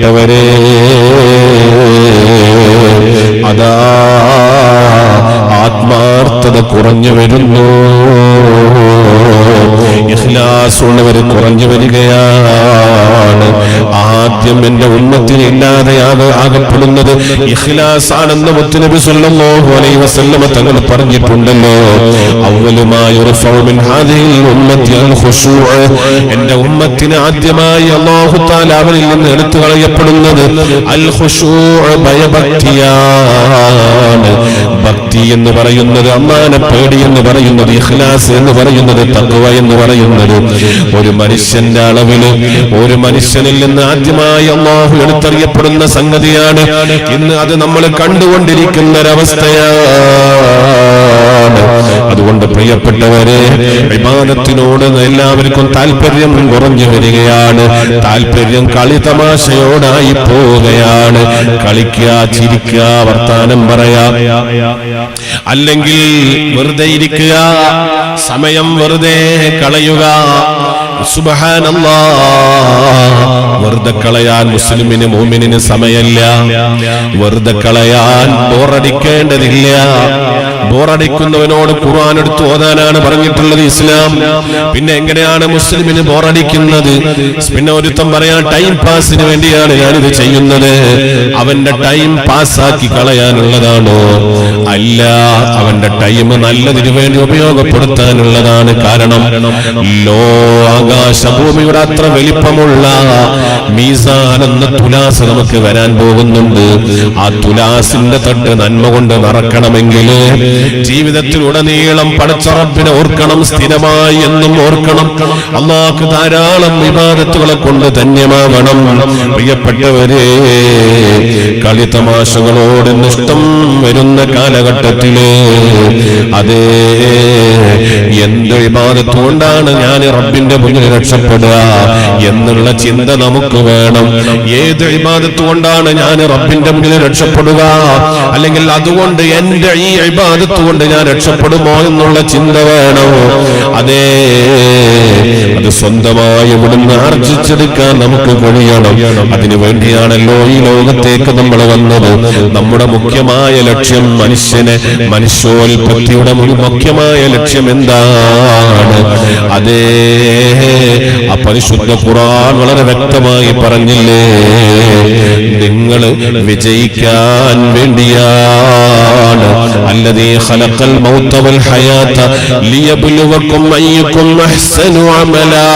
പ്രിയപ്പെട്ടവരെ അതാ ആത്മാർത്ഥത കുറഞ്ഞു വരുന്നു. ഇഖ്ലാസുള്ളവർ കുറഞ്ഞു വരികയാണ്. ആദ്യം എന്റെ ഉമ്മത്തിന് ഇല്ലാതെയാകെ ആകപ്പെടുന്നത് ഇഖ്ലാസ് മുത്തുനബി സല്ലല്ലാഹു അലൈഹി വസല്ലമ തങ്ങൾ പറഞ്ഞിട്ടുണ്ടല്ലോ. അവലുമായി മിൻ ഹാദിഹിൽ ഉമ്മത്തി അൽ ഖുശൂഅ് എന്റെ ഉമ്മത്തിന് ആദ്യമായി അല്ലാഹു തആല അവരിൽ നിന്ന് എടുത്തു കളയപ്പെടുന്നത് അൽ ഭയഭക്തിയാണ്. ഭക്തി എന്ന് പറയുന്നത് അമ്മാന പേടി എന്ന് പറയുന്നത് ഇഖ്ലാസ് എന്ന് പറയുന്നത് തഖ്വ എന്ന് പറയുന്നത്. ഒരു മനുഷ്യന്റെ അളവിൽ ഒരു മനുഷ്യനിൽ നിന്ന് ആദ്യമായി അള്ളാഹു എടുത്തറിയപ്പെടുന്ന സംഗതിയാണ്. ഇന്ന് അത് നമ്മൾ കണ്ടുകൊണ്ടിരിക്കുന്ന ഒരവസ്ഥയാണ്. അതുകൊണ്ട് പ്രിയപ്പെട്ടവരെ വിമാനത്തിനോട് എല്ലാവർക്കും താല്പര്യം കുറഞ്ഞു വരികയാണ്. താല്പര്യം കളി തമാശയോടായി പോവുകയാണ്. കളിക്കുക ചിരിക്കുക വർത്താനം പറയാ. അല്ലെങ്കിൽ വെറുതെ ഇരിക്കുക സമയം വെറുതെ കളയുക. സുബ്ഹാനല്ലാ. വെറുതെ കളയാൻ മുസ്ലിമിന് മോമിനിന് സമയമില്ല. വെറുതെ കളയാൻ ബോറടിക്കേണ്ടതില്ല. ബോറടിക്കുന്നവനോട് ഖുർആൻ എടുത്ത് ഓതാനാണ് പറഞ്ഞിട്ടുള്ളത് ഇസ്ലാം. പിന്നെ എങ്ങനെയാണ് മുസ്ലിമിന് ബോറടിക്കുന്നത്? പിന്നെ ഒരുത്തം പറയാൻ ടൈം പാസിന് വേണ്ടിയാണ് ഞാനിത് ചെയ്യുന്നത്. അവന്റെ ടൈം പാസ്സാക്കി കളയാനുള്ളതാണോ? അല്ല അവന്റെ ടൈം നല്ലതിനു വേണ്ടി ഉപയോഗപ്പെടുത്താനുള്ളതാണ് കാരണം ലോ ആകാശഭൂമിയുടെ അത്ര വലിപ്പമുള്ള മീസാൻ എന്ന തുലാസ് നമുക്ക് വരാൻ പോകുന്നുണ്ട്. ആ തുലാസിന്റെ തട്ട് നന്മ കൊണ്ട് നിറക്കണമെങ്കിൽ ജീവിതത്തിലുടനീളം പടച്ചറപ്പിനെ ഓർക്കണം സ്ഥിരമായി എന്നും ഓർക്കണം. അള്ളാഹ് ധാരാളം വിവാദത്തുകളെ കൊണ്ട് ധന്യമാവണം പ്രിയപ്പെട്ടവരെ കളിത്തമാശകളോട് നിഷ്ടം വരുന്ന കാലഘട്ടത്തിൽ അതേ എന്ത് വിവാദത്ത് കൊണ്ടാണ് ഞാൻ റബ്ബിന്റെ മുന്നിൽ രക്ഷപ്പെടുക എന്നുള്ള ചിന്ത നമുക്ക് വേണം. ഏത് വിവാദത്ത് കൊണ്ടാണ് ഞാൻ റബ്ബിന്റെ മുന്നിൽ രക്ഷപ്പെടുക? അല്ലെങ്കിൽ അതുകൊണ്ട് എന്റെ ഈ വിവാദത്ത് കൊണ്ട് ഞാൻ രക്ഷപ്പെടുമോ എന്നുള്ള ചിന്ത വേണം. അതേ അത് സ്വന്തമായി ഇവിടുന്ന് ആർജിച്ചെടുക്കാൻ നമുക്ക് കഴിയണം. അതിനു വേണ്ടിയാണല്ലോ ഈ ലോകത്തേക്ക് നമ്മൾ വന്നത്. നമ്മുടെ മുഖ്യമായ ലക്ഷ്യം മനുഷ്യനെ മനുഷ്യോൽപത്തിയുടെ മുഖ്യമായ ലക്ഷ്യം എന്താണ്? അതേ ആ പരിശുദ്ധ ഖുറാൻ വളരെ വ്യക്തമായി പറഞ്ഞില്ലേ? നിങ്ങൾ വിജയിക്കാൻ വേണ്ടിയാണ്. അല്ലതീ ഖലഖൽ മൗത വൽ ഹയാത ലിയബ്ലുവകും അയ്യുക്കും അഹ്സനു അമലാ.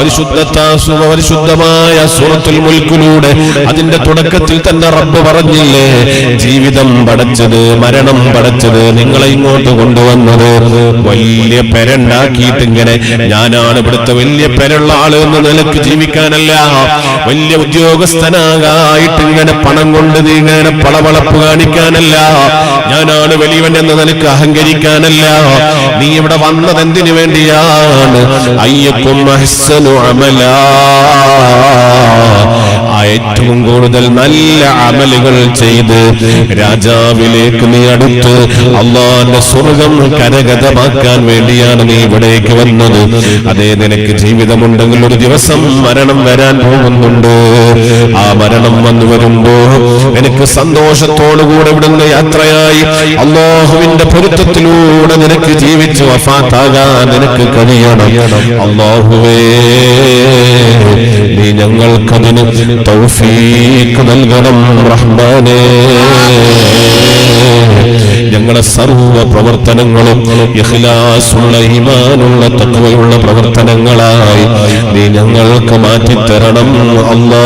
പരിശുദ്ധമായ സൂറത്തുൽ മുൽക്കിലൂടെ അതിന്റെ തുടക്കത്തിൽ തന്നെ റബ്ബ് പറഞ്ഞില്ലേ? ജീവിതം പടച്ചത് മരണം പടച്ചത് നിങ്ങളെ ഇങ്ങോട്ട് കൊണ്ടുവന്നത്. വലിയ പെരണ്ടാക്കിയിട്ട് ഇങ്ങനെ ഞാനാണ് ഇവിടുത്തെ വലിയ പെരുള്ള ആൾ എന്ന നിലയ്ക്ക് ജീവിക്കാനല്ല. വലിയ ഉദ്യോഗസ്ഥനാകായിട്ട് ഇങ്ങനെ പണം കൊണ്ട് നീ ഇങ്ങനെ പളവളപ്പ് കാണിക്കാനല്ല. ഞാനാണ് വലിയവൻ എന്ന നിലയ്ക്ക് അഹങ്കരിക്കാനല്ല. നീ ഇവിടെ വന്നത് എന്തിനു വേണ്ടിയാണ്? അയ്യക്കും അമലാ ആ ഏറ്റവും കൂടുതൽ നല്ല അമലുകൾ ചെയ്ത് രാജാവിലേക്ക് നീ അടുത്ത്. അള്ളാന്റെ സ്വർഗം കരഗതമാക്കാൻ വേണ്ടിയാണ് നീ ഇവിടേക്ക് വന്നത്. അതേ നിനക്ക് ജീവിതമുണ്ടെങ്കിൽ ഒരു ദിവസം മരണം വരാൻ പോകുന്നുണ്ട്. ആ മരണം വന്നു വരുമ്പോ എനിക്ക് സന്തോഷത്തോടുകൂടെ ഇവിടുന്ന് യാത്രയായി. അള്ളാഹുവിന്റെ പൊരുത്തത്തിലൂടെ നിനക്ക് ജീവിച്ച് വഫാത്താകാൻ നിനക്ക് കഴിയണം. അള്ളാഹുവേ നീ ഞങ്ങൾക്കതിന് തൗഫീഖ് നൽകണം റഹ്മാനേ. ഞങ്ങളുടെ സർവ പ്രവർത്തനങ്ങളും ഇഖ്ലാസുള്ള ഈമാനുള്ള തത്വയുള്ള പ്രവർത്തനങ്ങളായി നീ ഞങ്ങൾക്ക് മാറ്റിത്തരണം അല്ലാ